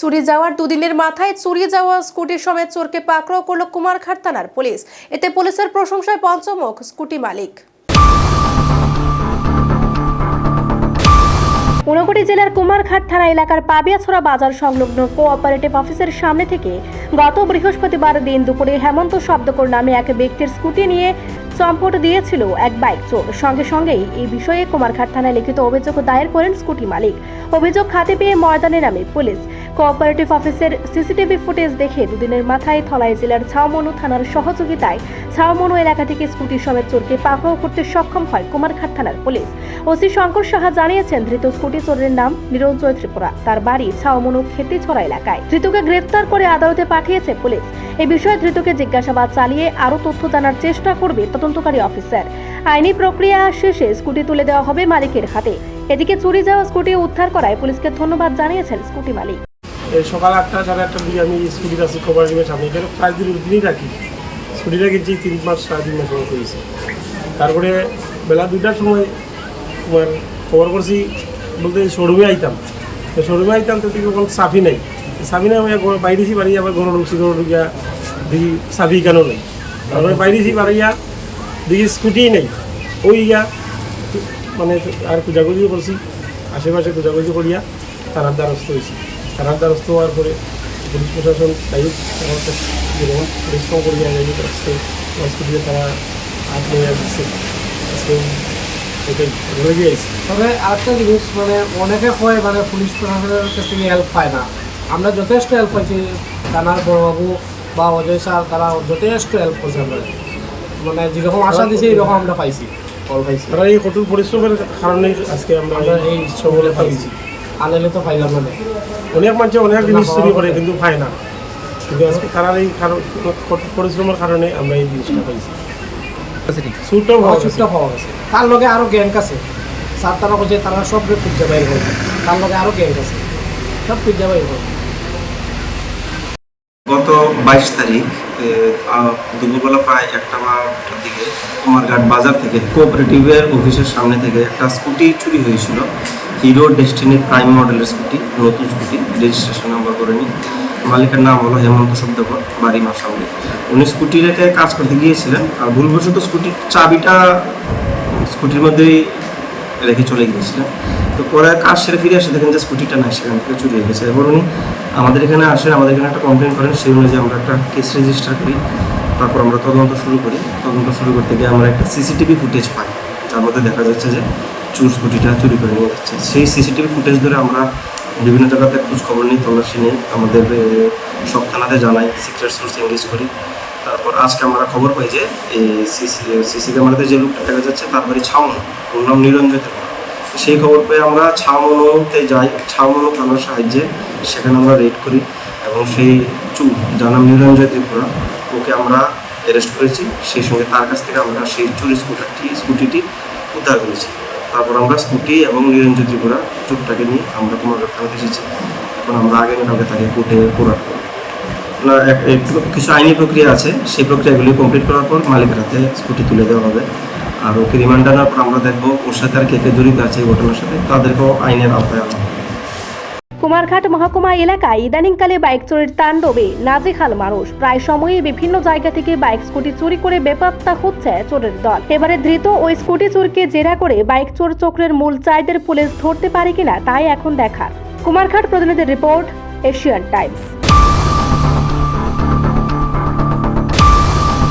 চুরি যাওয়ার দুদিনের মাথায় চুরি যাওয়া স্কুটি সমেত চোরকে পাকড়াও করল কুমারঘাট থানার পুলিশ। এতে পুলিশের প্রশংসায় পঞ্চমুখ স্কুটি মালিক। ঊনকোটি জেলার কুমারঘাট থানা এলাকার পাবিয়াছড়া বাজার সংলগ্ন কোঅপারেটিভ অফিসের সামনে থেকে গত বৃহস্পতিবার দিন দুপুরে হেমন্ত শব্দকর নামে এক ব্যক্তির স্কুটি নিয়ে চম্পট দিয়েছিল এক বাইক চোর। সঙ্গে সঙ্গেই এই বিষয়ে কুমারঘাট থানায় লিখিত অভিযোগ দায়ের করেন স্কুটি মালিক। অভিযোগ খাতে পেয়ে ময়দানে নামে পুলিশ। কোঅপারেটিভ অফিসের সিসিটিভি ফুটেজ দেখে দুদিনের মাথায় থলাই জেলার ছাউমনু থানার সহযোগিতায় ছাউমনু এলাকা থেকে স্কুটি সমেত চোরকে পাকড়াও করতে সক্ষম হয় কুমারঘাট থানার পুলিশ। ওসি শঙ্কর সাহা জানিয়েছেন, ধৃত স্কুটি চোরের নাম নিরঞ্জয় ত্রিপুরা। তার বাড়ি ছাউমনু খেতিছড়া এলাকায়। ধৃতকে গ্রেফতার করে আদালতে পাঠিয়েছে পুলিশ। এই বিষয়ে ধৃতকে জিজ্ঞাসাবাদ চালিয়ে আরও তথ্য জানার চেষ্টা করবে তদন্তকারী অফিসার। আইনি প্রক্রিয়া শেষে স্কুটি তুলে দেওয়া হবে মালিকের হাতে। এদিকে চুরি যাওয়া স্কুটি উদ্ধার করায় পুলিশকে ধন্যবাদ জানিয়েছেন স্কুটি মালিক। সকাল আটটা সাড়ে আটটার দিকে আমি স্কুটি কাছে খবর নিয়ে সামনে। এখানে প্রায় দিন দিনই রাখি স্কুটিটা কিনছি তিন মাস, সাড়ে তিন মাস হয়েছে তারপরে বেলা দুইটার সময় তোমার খবর করছি, বলতে শোরুমে আইতাম। শোরুমে আইতাম তো তুই কোনো সাফি নাই। সাফি নাই আমি একবার বাইরেছি বাড়ি আবার ঘর ঢুকছি, ঘর ঢুকিয়া দেখি সাফি কেন নেই? তারপরে বাইরেছি বাড়িয়া দেখি স্কুটি নেই। ওই ইয়া মানে আর খোঁজাখুঁজি করছি আশেপাশে খোঁজাখুঁজি করিয়া থানার দ্বারস্থ হয়েছি থানার দ্বারস্থ হওয়ার পরে পুলিশ প্রশাসন তাই যেরকম পরিশ্রম করিয়া যাই আজকে হসপিটালে তারা হাত নিয়ে দিচ্ছে তবে আরেকটা জিনিস মানে অনেকে হয় মানে পুলিশ প্রশাসনের কাছ থেকে হেল্প পায় না। আমরা যথেষ্ট হেল্প পাইছি। থানার বড়বাবু বা অজয় স্যার তারা যথেষ্ট হেল্প করছে আমরা মানে যেরকম আশা দিয়েছে এরকম আমরা পাইছি। ফল পাইছি। তারা এই কঠোর পরিশ্রমের কারণে আজকে আমরা এই সবলে পাইছি। আনলে তো পাইলাম না অনেক মানুষ অনেক জিনিস চুরি করে কিন্তু পায় না। কিন্তু আজকে তারা এই কারণ কঠোর পরিশ্রমের কারণে আমরা এই জিনিসটা পাইছি। গেছে তার লগে আরও গ্যাং আছে। স্যার তারা বলছে তারা সব খুঁজে বাইর করবে তার লগে আরও গ্যাং আছে। সব খুঁজে বাইর করবে গত বাইশ তারিখ দুপুরবেলা প্রায় একটা বারোটার দিকে কুমারঘাট বাজার থেকে কোঅপারেটিভের অফিসের সামনে থেকে একটা স্কুটি চুরি হয়েছিল। হিরো ডেস্টিনি প্রাইম মডেলের স্কুটি, নতুন স্কুটি, রেজিস্ট্রেশন নাম্বার করেনি মালিকের নাম হলো হেমন্ত শব্দকর বাড়ি মাসাউলি। উনি স্কুটি রেখে কাজ করতে গিয়েছিলেন। আর ভুলবশত স্কুটির চাবিটা, স্কুটির মধ্যেই রেখে চলে গিয়েছিলেন। তো পরে কাজ সেরে ফিরে আসে, দেখেন যে স্কুটিটা নাই, সেখান থেকে চুরি হয়ে গেছে। এবার উনি আমাদের এখানে আসেন, আমাদের এখানে একটা কমপ্লেন করেন, সেই অনুযায়ী আমরা একটা কেস রেজিস্টার করি, তারপর আমরা তদন্ত শুরু করি। তদন্ত শুরু করতে গিয়ে আমরা একটা সিসিটিভি ফুটেজ পাই। যার মধ্যে দেখা যাচ্ছে যে চুর স্কুটিটা চুরি করে নিয়ে যাচ্ছে। সেই সিসিটিভি ফুটেজ ধরে আমরা বিভিন্ন জায়গাতে খোঁজ খবর নিই, তল্লাশি নিই। আমাদের সব থানাতে জানাই সিক্রেট সোর্স এঙ্গেজ করি। তারপর আজকে আমরা খবর পাই যে এই সিসি সিসি ক্যামেরাতে যে লোকটা দেখা যাচ্ছে, তার বাড়ি ছাউন। ওর নাম নিরঞ্জন। সেই খবর পেয়ে আমরা ছাউমনোতে যাই ছাউমনো থানার সাহায্যে সেখানে আমরা রেড করি এবং সেই চুর যার নাম নিরঞ্জয় ত্রিপুরা ওকে আমরা অ্যারেস্ট করেছি। সেই সঙ্গে তার কাছ থেকে আমরা সেই চুরি স্কুটারটি, স্কুটিটি উদ্ধার করেছি। তারপর আমরা স্কুটি এবং নিরঞ্জন ত্রিপুরা চুরটাকে নিয়ে আমরা কুমারঘাট থানাতে এসেছি। এখন আমরা আগামীকালকে তাকে কোর্টে ফোরাট একটু কিছু আইনি প্রক্রিয়া আছে, সেই প্রক্রিয়াগুলি কমপ্লিট করার পর মালিকের হাতে স্কুটি তুলে দেওয়া হবে। আর ওকে রিমান্ড আনার পর আমরা দেখব ওর সাথে আর কে কে জড়িত আছে এই ঘটনার সাথে, তাদেরকেও আইনের আওতায় আনা কুমারঘাট মহকুমা এলাকায় ইদানিংকালে বাইক চোরের তাণ্ডবে নাজেহাল মানুষ। প্রায় সময়ই বিভিন্ন জায়গা থেকে বাইক স্কুটি চুরি করে বেপাত্তা হচ্ছে চোরের দল। এবারে ধৃত ওই স্কুটি চোরকে জেরা করে বাইক চোর চক্রের মূল চাইদের পুলিশ ধরতে পারে কিনা তাই এখন দেখার। কুমারঘাট প্রতিনিধির রিপোর্ট, এশিয়ান টাইমস।